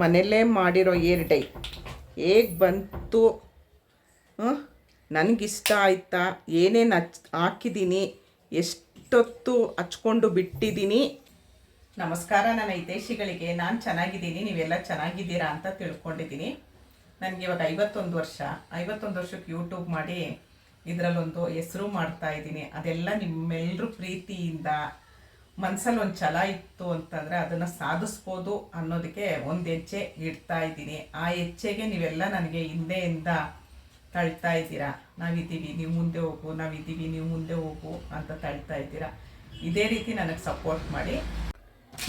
ಮನೆಯಲ್ಲೇ ಮಾಡಿರೋ air dye. ಹೇಗೆ ಬಂತು? ನನಗಿಷ್ಟ ಆಯ್ತಾ? ಏನೇನು ಹಚ್ ಹಾಕಿದ್ದೀನಿ ಎಷ್ಟೊತ್ತು ಹಚ್ಕೊಂಡು ಬಿಟ್ಟಿದ್ದೀನಿ ನಮಸ್ಕಾರ, ನನ್ನ ಹಿತೈಷಿಗಳಿಗೆ. ನಾನು ಚೆನ್ನಾಗಿದ್ದೀನಿ. ನೀವೆಲ್ಲ ಚೆನ್ನಾಗಿದ್ದೀರಾ ಅಂತ ತಿಳ್ಕೊಂಡಿದ್ದೀನಿ. ನನಗೆ ಇವಾಗ ಐವತ್ತೊಂದು ವರ್ಷ. ಐವತ್ತೊಂದು ವರ್ಷಕ್ಕೆ ಯೂಟ್ಯೂಬ್ ಮಾಡಿ ಇದರಲ್ಲೊಂದು ಹೆಸರು ಮಾಡ್ತಾ ಇದ್ದೀನಿ. ಅದೆಲ್ಲ ನಿಮ್ಮೆಲ್ಲರೂ ಪ್ರೀತಿಯಿಂದ ಮನಸ್ಸಲ್ಲಿ ಒಂದು ಛಲ ಇತ್ತು ಅಂತಂದರೆ ಅದನ್ನು ಸಾಧಿಸ್ಬೋದು ಅನ್ನೋದಕ್ಕೆ ಒಂದು ಹೆಜ್ಜೆ ಇಡ್ತಾ ಇದ್ದೀನಿ. ಆ ಹೆಜ್ಜೆಗೆ ನೀವೆಲ್ಲ ನನಗೆ ಹಿಂದೆಯಿಂದ ತಳ್ತಾ ಇದ್ದೀರಾ? ನಾವಿದ್ದೀವಿ, ನೀವು ಮುಂದೆ ಹೋಗು, ನಾವಿದ್ದೀವಿ, ನೀವು ಮುಂದೆ ಹೋಗು ಅಂತ ತಳ್ತಾ ಇದ್ದೀರಾ? ಇದೇ ರೀತಿ ನನಗೆ ಸಪೋರ್ಟ್ ಮಾಡಿ.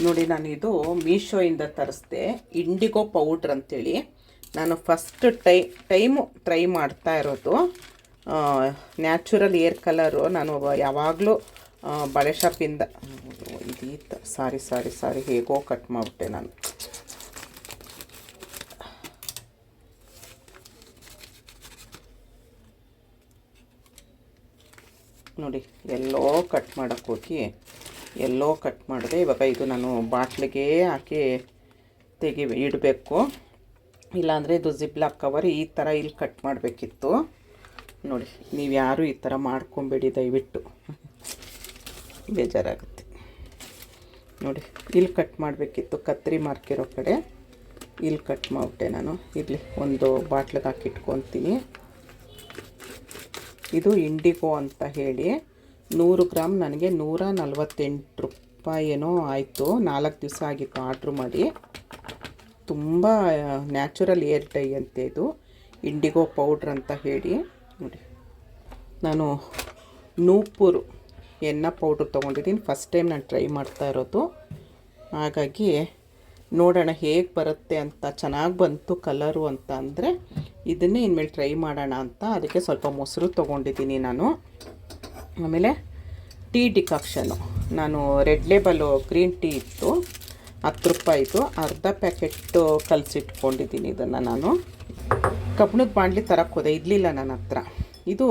ನೋಡಿ, ನಾನು ಇದು ಮೀಶೋಯಿಂದ ತರಿಸ್ದೆ. ಇಂಡಿಗೋ ಪೌಡ್ರ್ ಅಂತೇಳಿ. ನಾನು ಫಸ್ಟ್ ಟೈ, ಟೈಮು ಟ್ರೈ ಮಾಡ್ತಾ ಇರೋದು. Natural hair colour. ನಾನು ಯಾವಾಗಲೂ ಬಳೆ ಶಾಪಿಂದ. ಇದೀತ. ಸಾರಿ ಸಾರಿ ಸಾರಿ. ಹೇಗೋ ಕಟ್ ಮಾಡಿಬಿಟ್ಟೆ ನಾನು. ನೋಡಿ, ಎಲ್ಲೋ ಕಟ್ ಮಾಡೋಕ್ಕೆ ಹೋಗಿ, ಎಲ್ಲೋ ಕಟ್ ಮಾಡಿದೆ. ಇವಾಗ ಇದು ನಾನು ಬಾಟ್ಲಿಗೆ ಹಾಕಿ ತೆಗಿ, ಇಡಬೇಕು. ಇಲ್ಲಾಂದರೆ ಇದು ಜಿಬ್ಲಾಕ್ ಕವರ್ ಈ ಥರ ಇಲ್ಲಿ ಕಟ್ ಮಾಡಬೇಕಿತ್ತು. ನೋಡಿ ನೀವು ಯಾರು ಈ ಥರ ಮಾಡ್ಕೊಂಬೇಡಿ ದಯವಿಟ್ಟು. ಬೇಜಾರಾಗುತ್ತೆ. ನೋಡಿ, ಇಲ್ಲಿ ಕಟ್ ಮಾಡಬೇಕಿತ್ತು. ಕತ್ತರಿ ಮಾರ್ಕಿರೋ ಕಡೆ ಇಲ್ಲಿ ಕಟ್ ಮಾಡಿಬಿಟ್ಟೆ ನಾನು. ಇಲ್ಲಿ ಒಂದು ಬಾಟ್ಲಿಗೆ ಹಾಕಿಟ್ಕೊತೀನಿ ಇದು ಇಂಡಿಗೋ ಅಂತ ಹೇಳಿ ನೂರು ಗ್ರಾಮ್ ನನಗೆ ನೂರ ನಲ್ವತ್ತೆಂಟು ರೂಪಾಯಿ ಏನೋ ಆಯಿತು. ನಾಲ್ಕು ದಿವಸ ಆಗಿತ್ತು ಆರ್ಡ್ರ್ ಮಾಡಿ. ತುಂಬ ನ್ಯಾಚುರಲ್ ಏರ್ ಡೈ ಅಂತೆ ಇದು. ಇಂಡಿಗೋ ಪೌಡ್ರ್ ಅಂತ ಹೇಳಿ. ನೋಡಿ, ನಾನು ನೂಪುರು ಎಣ್ಣೆ ಪೌಡ್ರ್ ತೊಗೊಂಡಿದ್ದೀನಿ. ಫಸ್ಟ್ ಟೈಮ್ ನಾನು ಟ್ರೈ ಮಾಡ್ತಾ ಇರೋದು. ಹಾಗಾಗಿ ನೋಡೋಣ ಹೇಗೆ ಬರುತ್ತೆ ಅಂತ, ಚೆನ್ನಾಗಿ ಬಂತು ಕಲರು ಅಂತ ಅಂದರೆ ಇದನ್ನೇ ಇನ್ಮೇಲೆ ಟ್ರೈ ಮಾಡೋಣ ಅಂತ ಅದಕ್ಕೆ ಸ್ವಲ್ಪ ಮೊಸರು ತೊಗೊಂಡಿದ್ದೀನಿ ನಾನು. ಆಮೇಲೆ ಟೀ ಡಿಕಾಕ್ಷನು ನಾನು ರೆಡ್ ಲೇಬಲು ಗ್ರೀನ್ ಟೀ ಇತ್ತು, ಹತ್ತು ರೂಪಾಯಿದು ಅರ್ಧ ಪ್ಯಾಕೆಟ್ಟು ಕಲಸಿಟ್ಕೊಂಡಿದ್ದೀನಿ ಇದನ್ನು ನಾನು. ಕಬ್ಬಣದ ಬಾಣಲಿ ತರಕ್ಕೆ ಹೋದೆ, ಇರಲಿಲ್ಲ ನನ್ನ ಹತ್ರ. ಇದು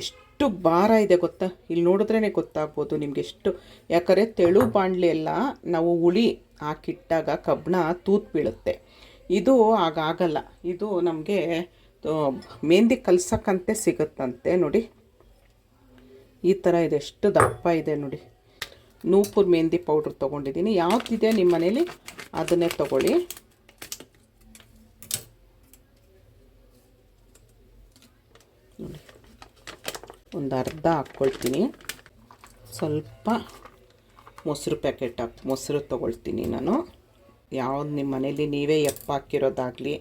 ಎಷ್ಟು ಭಾರ ಇದೆ ಗೊತ್ತಾ? ಇಲ್ಲಿ ನೋಡಿದ್ರೇ ಗೊತ್ತಾಗ್ಬೋದು ನಿಮ್ಗೆ ಎಷ್ಟು. ಯಾಕಂದರೆ ತೆಳು ಬಾಣಲಿ ಎಲ್ಲ ನಾವು ಹುಳಿ ಹಾಕಿಟ್ಟಾಗ ಕಬ್ಬಣ ತೂತು ಬೀಳುತ್ತೆ. ಇದು ಆಗಾಗಲ್ಲ ಇದು ನಮಗೆ ಮೆಹಂದಿ ಕಲ್ಸಕ್ಕಂತೆ ಸಿಗುತ್ತಂತೆ ನೋಡಿ. ಈ ಥರ ಇದೆ, ಎಷ್ಟು ದಪ್ಪ ಇದೆ ನೋಡಿ. ನೂಪುರ್ ಮೆಹಂದಿ ಪೌಡ್ರ್ ತೊಗೊಂಡಿದ್ದೀನಿ. ಯಾವುದಿದೆ ನಿಮ್ಮ ಮನೇಲಿ? ಅದನ್ನೇ ತೊಗೊಳ್ಳಿ. ಒಂದು ಅರ್ಧ ಹಾಕ್ಕೊಳ್ತೀನಿ. ಸ್ವಲ್ಪ ಮೊಸರು ಪ್ಯಾಕೆಟ್ ಹಾಕ್, ಮೊಸರು ತೊಗೊಳ್ತೀನಿ ನಾನು. ಯಾವ್ದು ನಿಮ್ಮ ಮನೇಲಿ ನೀವೇ ಎಪ್ಪ ಹಾಕಿರೋದಾಗಲಿ,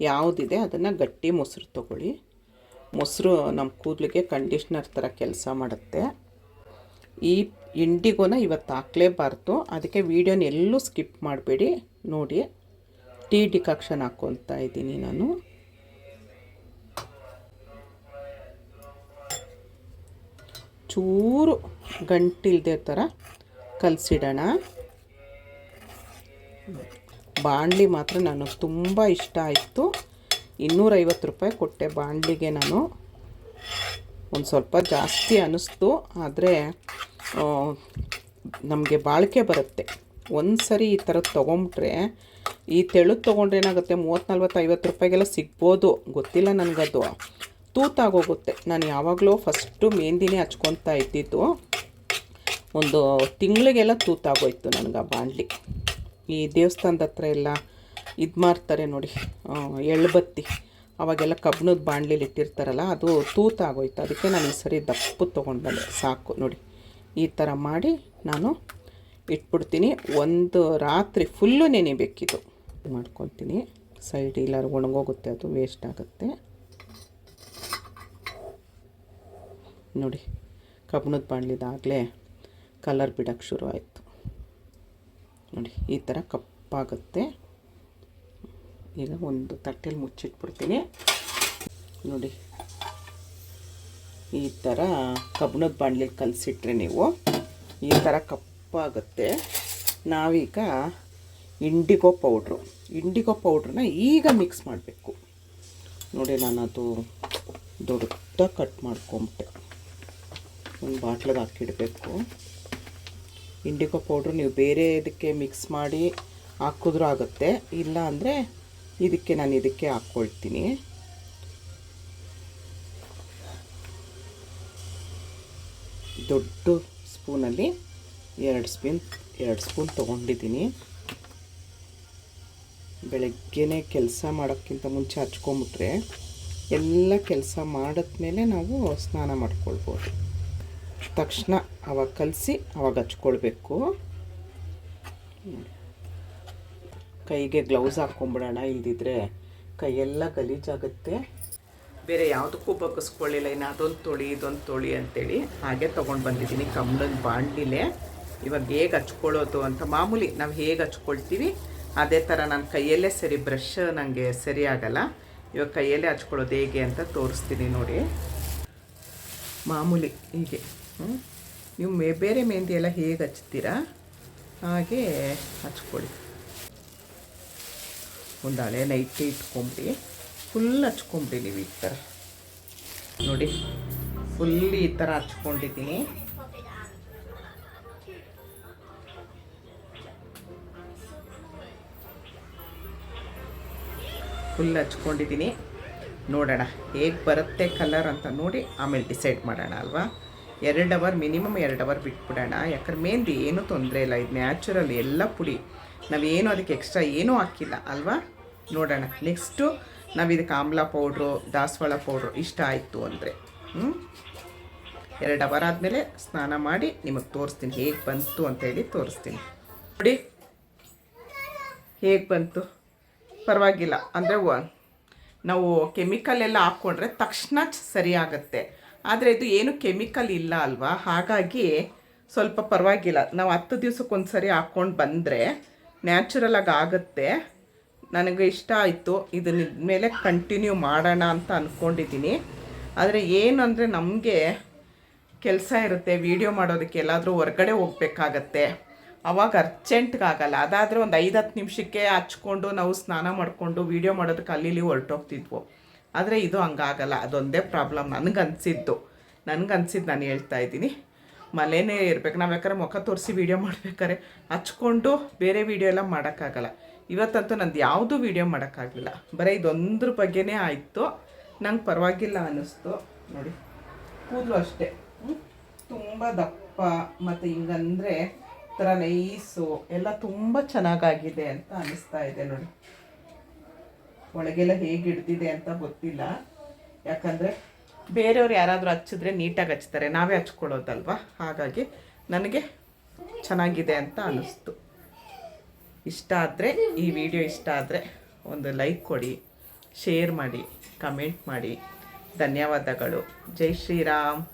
ಯಾವುದಿದೆ ಅದನ್ನು ಗಟ್ಟಿ ಮೊಸರು ತೊಗೊಳ್ಳಿ. ಮೊಸರು ನಮ್ಮ ಕೂದಲಿಗೆ ಕಂಡೀಷ್ನರ್ ಥರ ಕೆಲಸ ಮಾಡುತ್ತೆ. ಈ ಇಂಡಿಗೋನ ಇವತ್ತು ಹಾಕ್ಲೇಬಾರ್ದು. ಅದಕ್ಕೆ ವೀಡಿಯೋನ ಎಲ್ಲೂ ಸ್ಕಿಪ್ ಮಾಡಬೇಡಿ, ನೋಡಿ. ಟೀ ಡಿಕಾಕ್ಷನ್ ಹಾಕ್ಕೊತಾ ಇದ್ದೀನಿ ನಾನು. ಚೂರು ಗಂಟಿಲ್ದೇ ಥರ ಕಲಸಿಡೋಣ. ಬಾಣಲಿ ಮಾತ್ರ ನಾನು ತುಂಬ ಇಷ್ಟ ಆಯಿತು. ಇನ್ನೂರೈವತ್ತು ರೂಪಾಯಿ ಕೊಟ್ಟೆ ಬಾಣಲಿಗೆ ನಾನು. ಒಂದು ಸ್ವಲ್ಪ ಜಾಸ್ತಿ ಅನ್ನಿಸ್ತು ಆದರೆ ನಮಗೆ ಬಾಳಿಕೆ ಬರುತ್ತೆ. ಒಂದು ಸರಿ ಈ ಥರದ್ದು ತೊಗೊಂಬಿಟ್ರೆ, ಈ ತೆಳು ತೊಗೊಂಡ್ರೆ ಏನಾಗುತ್ತೆ, ಮೂವತ್ತು ನಲ್ವತ್ತು ಐವತ್ತು ರೂಪಾಯಿಗೆಲ್ಲ ಸಿಗ್ಬೋದು. ಗೊತ್ತಿಲ್ಲ ನನಗದು. ತೂತಾಗೋಗುತ್ತೆ. ನಾನು ಯಾವಾಗಲೂ ಫಸ್ಟು ಮೆಹಂದಿನೇ ಹಚ್ಕೊತಾ ಇದ್ದಿದ್ದು. ಒಂದು ತಿಂಗಳಿಗೆಲ್ಲ ತೂತಾಗೋಯ್ತು ನನಗೆ ಆ ಬಾಣಲಿ. ಈ ದೇವಸ್ಥಾನದ ಹತ್ರ ಎಲ್ಲ ಇದು ಮಾಡ್ತಾರೆ ನೋಡಿ ಎಳ್ಬತ್ತಿ. ಅವಾಗೆಲ್ಲ ಕಬ್ಬಣದ ಬಾಣಲಿಲಿ ಇಟ್ಟಿರ್ತಾರಲ್ಲ, ಅದು ತೂತಾಗೋಯ್ತು. ಅದಕ್ಕೆ ನಾನು ಈ ಸರಿ ದಪ್ಪು ತೊಗೊಂಡ್ಬಂದೆ, ಸಾಕು ನೋಡಿ. ಈ ಥರ ಮಾಡಿ ನಾನು ಇಟ್ಬಿಡ್ತೀನಿ. ಒಂದು ರಾತ್ರಿ ಫುಲ್ಲು ನೆನೆಬೇಕಿದು. ಮಾಡ್ಕೊತೀನಿ. ಸೈಡ್ ಇಲ್ಲಾರು ಒಣಗೋಗುತ್ತೆ, ಅದು ವೇಸ್ಟ್ ಆಗುತ್ತೆ. ನೋಡಿ, ಕಬ್ಬಣದ ಬಾಣಲಿದಾಗಲೇ ಕಲರ್ ಬಿಡೋಕ್ಕೆ ಶುರು ಆಯಿತು. ನೋಡಿ, ಈ ಥರ ಕಪ್ಪಾಗುತ್ತೆ. ಈಗ ಒಂದು ತಟ್ಟೆಲಿ ಮುಚ್ಚಿಟ್ಬಿಡ್ತೀನಿ. ನೋಡಿ, ಈ ಥರ ಕಬ್ಬಣದ ಬಾಣಲಿಲಿ ಕಲಸಿಟ್ರೆ ನೀವು ಈ ಥರ ಕಪ್ಪಾಗುತ್ತೆ. ನಾವೀಗ ಇಂಡಿಗೋ ಪೌಡ್ರು ಇಂಡಿಗೋ ಪೌಡ್ರನ್ನ ಈಗ ಮಿಕ್ಸ್ ಮಾಡಬೇಕು. ನೋಡಿ ನಾನು ಅದು ದೊಡ್ಡ ಕಟ್ ಮಾಡ್ಕೊಂಬಿಟ್ಟೆ. ಒಂದು ಬಾಟ್ಲಿಗೆ ಹಾಕಿಡಬೇಕು ಇಂಡಿಕೋ ಪೌಡ್ರ್ ನೀವು ಬೇರೆ ಇದಕ್ಕೆ ಮಿಕ್ಸ್ ಮಾಡಿ ಹಾಕಿದ್ರೂ ಆಗುತ್ತೆ. ಇಲ್ಲ ಅಂದರೆ ಇದಕ್ಕೆ ನಾನು ಇದಕ್ಕೆ ಹಾಕ್ಕೊಳ್ತೀನಿ. ದೊಡ್ಡ ಸ್ಪೂನಲ್ಲಿ ಎರಡು ಸ್ಪೂನ್ ಎರಡು ಸ್ಪೂನ್ ತೊಗೊಂಡಿದ್ದೀನಿ. ಬೆಳಗ್ಗೆನೇ ಕೆಲಸ ಮಾಡೋಕ್ಕಿಂತ ಮುಂಚೆ ಹಚ್ಕೊಂಬಿಟ್ರೆ ಎಲ್ಲ ಕೆಲಸ ಮಾಡಿದ್ಮೇಲೆ ನಾವು ಸ್ನಾನ ಮಾಡ್ಕೊಳ್ಬೋದು. ತಕ್ಷಣ ಅವಾಗ ಕಲಸಿ, ಅವಾಗ ಹಚ್ಕೊಳ್ಬೇಕು. ಕೈಗೆ ಗ್ಲೌಸ್ ಹಾಕ್ಕೊಂಬಿಡೋಣ ಇಲ್ದಿದ್ರೆ ಕೈಯೆಲ್ಲ ಗಲೀಜಾಗುತ್ತೆ. ಬೇರೆ ಯಾವುದಕ್ಕೂ ಬಗ್ಗಿಸ್ಕೊಳ್ಳಿಲ್ಲ ಇನ್ನು ಅದೊಂದು ತೊಳಿ, ಇದೊಂದು ತೊಳಿ ಅಂತೇಳಿ ಹಾಗೆ ತೊಗೊಂಡು ಬಂದಿದ್ದೀನಿ ಕಮ್ಮನ ಬಾಂಡಿಲೆ. ಇವಾಗ ಹೇಗೆ ಹಚ್ಕೊಳ್ಳೋದು ಅಂತ, ಮಾಮೂಲಿ ನಾವು ಹೇಗೆ ಹಚ್ಕೊಳ್ತೀವಿ, ಅದೇ ಥರ ನಾನು ಕೈಯಲ್ಲೇ ಸರಿ ಬ್ರಷ್ ನನಗೆ ಸರಿ ಆಗಲ್ಲ. ಇವಾಗ ಕೈಯಲ್ಲೇ ಹಚ್ಕೊಳ್ಳೋದು ಹೇಗೆ ಅಂತ ತೋರಿಸ್ತೀನಿ ನೋಡಿ. ಮಾಮೂಲಿ ಹೀಗೆ? ನೀವು ಮೇ ಬೇರೆ ಮೆಹಂದಿ ಎಲ್ಲ ಹೇಗೆ ಹಚ್ತೀರಾ ಹಾಗೆ ಹಚ್ಕೊಳ್ಳಿ. ಒಂದು ಹಳೆ ನೈಟ್ ಇಟ್ಕೊಂಬಿಡಿ. ಫುಲ್ ಹಚ್ಕೊಂಬಿಡಿ ನೀವು ಈ ಥರ. ನೋಡಿ ಫುಲ್ ಈ ಥರ ಹಚ್ಕೊಂಡಿದ್ದೀನಿ. ಫುಲ್ ಹಚ್ಕೊಂಡಿದ್ದೀನಿ. ನೋಡೋಣ, ಹೇಗೆ ಬರುತ್ತೆ ಕಲರ್ ಅಂತ ನೋಡಿ, ಆಮೇಲೆ ಡಿಸೈಡ್ ಮಾಡೋಣ ಅಲ್ವಾ? ಎರಡು ಅವರ್ ಮಿನಿಮಮ್ ಎರಡು ಅವರ್ ಬಿಟ್ಬಿಡೋಣ. ಯಾಕಂದ್ರೆ ಮೆಹಂದಿ ಏನೂ ತೊಂದರೆ ಇಲ್ಲ. ಇದು ನ್ಯಾಚುರಲ್ ಎಲ್ಲ ಪುಡಿ. ನಾವೇನು ಅದಕ್ಕೆ ಎಕ್ಸ್ಟ್ರಾ ಏನೂ ಹಾಕಿಲ್ಲ, ಅಲ್ವಾ? ನೋಡೋಣ. ನೆಕ್ಸ್ಟು ನಾವು ಇದಕ್ಕೆ ಆಮ್ಲ ಪೌಡ್ರು ದಾಸವಾಳ ಪೌಡ್ರು ಇಷ್ಟ ಆಯಿತು ಅಂದರೆ ಹ್ಞೂ ಎರಡು ಅವರ್ ಆದಮೇಲೆ ಸ್ನಾನ ಮಾಡಿ ನಿಮಗೆ ತೋರಿಸ್ತೀನಿ ಹೇಗೆ ಬಂತು ಅಂತೇಳಿ ತೋರಿಸ್ತೀನಿ. ನೋಡಿ. ಹೇಗೆ ಬಂತು? ಪರವಾಗಿಲ್ಲ. ಅಂದರೆ ನಾವು ಕೆಮಿಕಲ್ ಎಲ್ಲ ಹಾಕ್ಕೊಂಡ್ರೆ ತಕ್ಷಣ ಸರಿಯಾಗುತ್ತೆ ಆದರೆ ಇದು ಏನು ಕೆಮಿಕಲ್ ಇಲ್ಲ ಅಲ್ವಾ? ಹಾಗಾಗಿ ಸ್ವಲ್ಪ ಪರವಾಗಿಲ್ಲ. ನಾವು ಹತ್ತು ದಿವ್ಸಕ್ಕೊಂದು ಸರಿ ಹಾಕ್ಕೊಂಡು ಬಂದರೆ ನ್ಯಾಚುರಲಾಗಿ ಆಗುತ್ತೆ. ನನಗೆ ಇಷ್ಟ ಆಯಿತು. ಇದನ್ನ ಮೇಲೆ ಕಂಟಿನ್ಯೂ ಮಾಡೋಣ ಅಂತ ಅಂದ್ಕೊಂಡಿದ್ದೀನಿ ಆದರೆ ಏನು ಅಂದರೆ ನಮಗೆ ಕೆಲಸ ಇರುತ್ತೆ. ವಿಡಿಯೋ ಮಾಡೋದಕ್ಕೆ ಎಲ್ಲಾದರೂ ಹೊರಗಡೆ ಹೋಗ್ಬೇಕಾಗತ್ತೆ. ಅವಾಗ ಅರ್ಜೆಂಟ್ಗಾಗಲ್ಲ ಅದಾದರೆ ಒಂದು ಐದು ಹತ್ತು ನಿಮಿಷಕ್ಕೆ ಹಚ್ಕೊಂಡು ನಾವು ಸ್ನಾನ ಮಾಡಿಕೊಂಡು ವೀಡಿಯೋ ಮಾಡೋದಕ್ಕೆ ಅಲ್ಲಿ ಹೊರಟೋಗ್ತಿದ್ವು. ಆದರೆ ಇದು ಹಂಗಾಗಲ್ಲ, ಅದೊಂದೇ ಪ್ರಾಬ್ಲಮ್ ನನಗನ್ಸಿದ್ದು. ನನಗನ್ಸಿದ್ದು ನಾನು ಹೇಳ್ತಾ ಇದ್ದೀನಿ. ಮಲೇನೇ ಇರಬೇಕು, ನಾವು ಯಾಕಂದ್ರೆ ಮುಖ ತೋರಿಸಿ ವೀಡಿಯೋ ಮಾಡ್ಬೇಕಾದ್ರೆ ಹಚ್ಕೊಂಡು ಬೇರೆ ವಿಡಿಯೋ ಎಲ್ಲ ಮಾಡೋಕ್ಕಾಗಲ್ಲ. ಇವತ್ತಂತೂ ನಂದು ಯಾವುದೂ ವಿಡಿಯೋ ಮಾಡೋಕ್ಕಾಗಲಿಲ್ಲ. ಬರೀ ಇದೊಂದ್ರ ಬಗ್ಗೆನೇ ಆಯಿತು. ನಂಗೆ ಪರವಾಗಿಲ್ಲ ಅನ್ನಿಸ್ತು. ನೋಡಿ, ಕೂದಲು ಅಷ್ಟೇ. ತುಂಬ ದಪ್ಪ ಮತ್ತು ಹಿಂಗಂದರೆ ಥರ ನೈಸು, ಎಲ್ಲ ತುಂಬ ಚೆನ್ನಾಗಾಗಿದೆ ಅಂತ ಅನ್ನಿಸ್ತಾ ಇದೆ ನೋಡಿ. ಒಳಗೆಲ್ಲ ಹೇಗೆ ಹಿಡ್ದಿದೆ ಅಂತ ಗೊತ್ತಿಲ್ಲ. ಯಾಕಂದರೆ ಬೇರೆಯವ್ರು ಯಾರಾದರೂ ಹಚ್ಚಿದ್ರೆ ನೀಟಾಗಿ ಹಚ್ತಾರೆ. ನಾವೇ ಹಚ್ಕೊಳ್ಳೋದಲ್ವ? ಹಾಗಾಗಿ ನನಗೆ ಚೆನ್ನಾಗಿದೆ ಅಂತ ಅನ್ನಿಸ್ತು. ಇಷ್ಟ ಆದರೆ, ಈ ವಿಡಿಯೋ ಇಷ್ಟ ಆದರೆ ಒಂದು ಲೈಕ್ ಕೊಡಿ, ಶೇರ್ ಮಾಡಿ, ಕಮೆಂಟ್ ಮಾಡಿ. ಧನ್ಯವಾದಗಳು. ಜೈ ಶ್ರೀರಾಮ್.